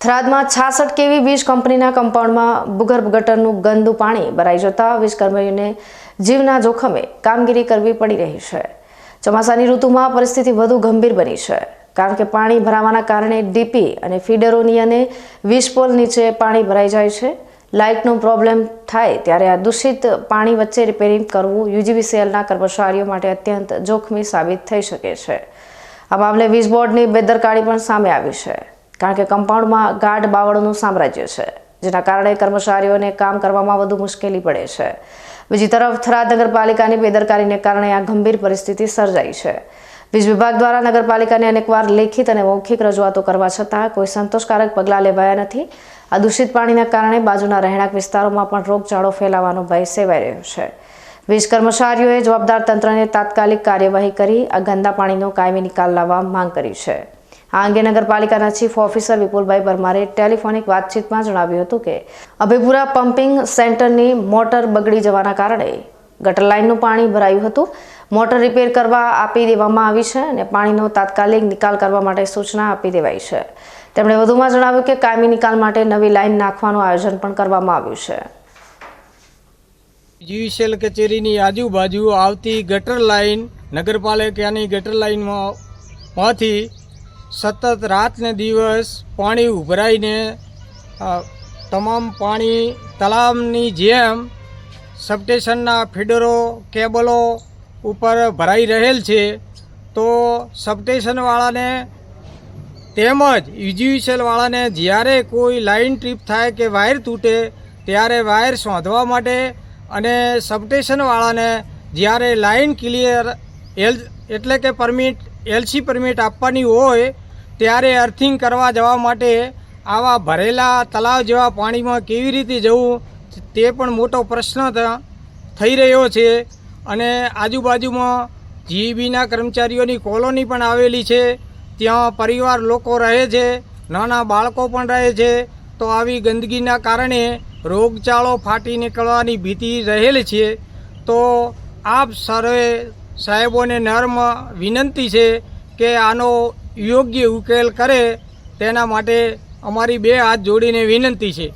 થરાદમાં છાસઠ કેવી વીજ કંપનીના કમ્પાઉન્ડમાં ભૂગર્ભ ગટરનું ગંદુ પાણી ભરાઈ જતા વીજકર્મીઓને જીવના જોખમે કામગીરી કરવી પડી રહી છે. ચોમાસાની ઋતુમાં પરિસ્થિતિ વધુ ગંભીર બની છે. કારણ કે પાણી ભરાવાના કારણે ડીપી અને ફીડરોની અને વીજ નીચે પાણી ભરાઈ જાય છે. લાઇટનો પ્રોબ્લેમ થાય ત્યારે આ દૂષિત પાણી વચ્ચે રિપેરિંગ કરવું યુજીવીસીએલના કર્મચારીઓ માટે અત્યંત જોખમી સાબિત થઈ શકે છે. આ મામલે વીજ બોર્ડની બેદરકારી પણ સામે આવી છે. કારણ કે કમ્પાઉન્ડમાં ગાઢ બાવળોનું સામ્રાજ્ય છે, જેના કારણે કર્મચારીઓને કામ કરવામાં વધુ મુશ્કેલી પડે છે. બીજી તરફ થરાદ નગરપાલિકાની બેદરકારીને કારણે આ ગંભીર પરિસ્થિતિ સર્જાઈ છે. વીજ વિભાગ દ્વારા નગરપાલિકાને અનેકવાર લેખિત અને મૌખિક રજૂઆતો કરવા છતાં કોઈ સંતોષકારક પગલાં લેવાયા નથી. આ દૂષિત પાણીના કારણે બાજુના રહેણાંક વિસ્તારોમાં પણ રોગચાળો ફેલાવાનો ભય સેવાઈ રહ્યો છે. વીજ કર્મચારીઓએ જવાબદાર તંત્રને તાત્કાલિક કાર્યવાહી કરી આ ગંદા પાણીનો કાયમી નિકાલ લાવવા માંગ કરી છે. આ અંગે નગરપાલિકાના ચીફ ઓફિસર વિપુલભાઈ પરમારે ટેલિફોનિક વાતચીતમાં જણાવ્યું હતું કે, અભિપુરા પમ્પિંગ સેન્ટરની મોટર બગડી જવાના કારણે ગટર લાઇનનું પાણી ભરાયું હતું. મોટર રિપેર કરવા આપી દેવામાં આવી છે અને પાણીનો તાત્કાલિક નિકાલ કરવા માટે સૂચના આપી દેવાઈ છે. તેમણે વધુમાં જણાવ્યું કે, કાયમી નિકાલ માટે નવી લાઇન નાખવાનું આયોજન પણ કરવામાં આવ્યું છે. જીવીસેલ કચેરીની આજુબાજુ આવતી ગટર લાઈન નગરપાલિકાની ગટર લાઈનમાં માંથી સતત રાત ને દિવસ પાણી ઉભરાઈને તમામ પાણી તલાવની જેમ સબસ્ટેશનના ફીડરો, કેબલો ઉપર ભરાઈ રહેલ છે, તો સબસ્ટેશનવાળાને તેમજ યુજીવીસેલવાળાને જ્યારે કોઈ લાઇન ટ્રીપ થાય કે વાયર તૂટે, ત્યારે વાયર શોધવા માટે અને સબસ્ટેશનવાળાને જ્યારે લાઇન ક્લિયર એલ એટલે કે પરમિટ, એલસી પરમિટ આપવાની હોય ત્યારે અર્થિંગ કરવા જવા માટે આવા ભરેલા તલાવ જેવા પાણીમાં કેવી રીતે જવું તે પણ મોટો પ્રશ્ન થઈ રહ્યો છે. અને આજુબાજુમાં જીઈબીના કર્મચારીઓની કોલોની પણ આવેલી છે. ત્યાં પરિવાર લોકો રહે છે, નાના બાળકો પણ રહે છે. તો આવી ગંદકીના કારણે રોગચાળો ફાટી નીકળવાની ભીતિ રહેલી છે. તો આપ સર્વે સાહેબોને નર્મ વિનંતી છે કે આનો યોગ્ય ઉકેલ કરે તેના માટે અમારી બે હાથ જોડીને વિનંતી છે.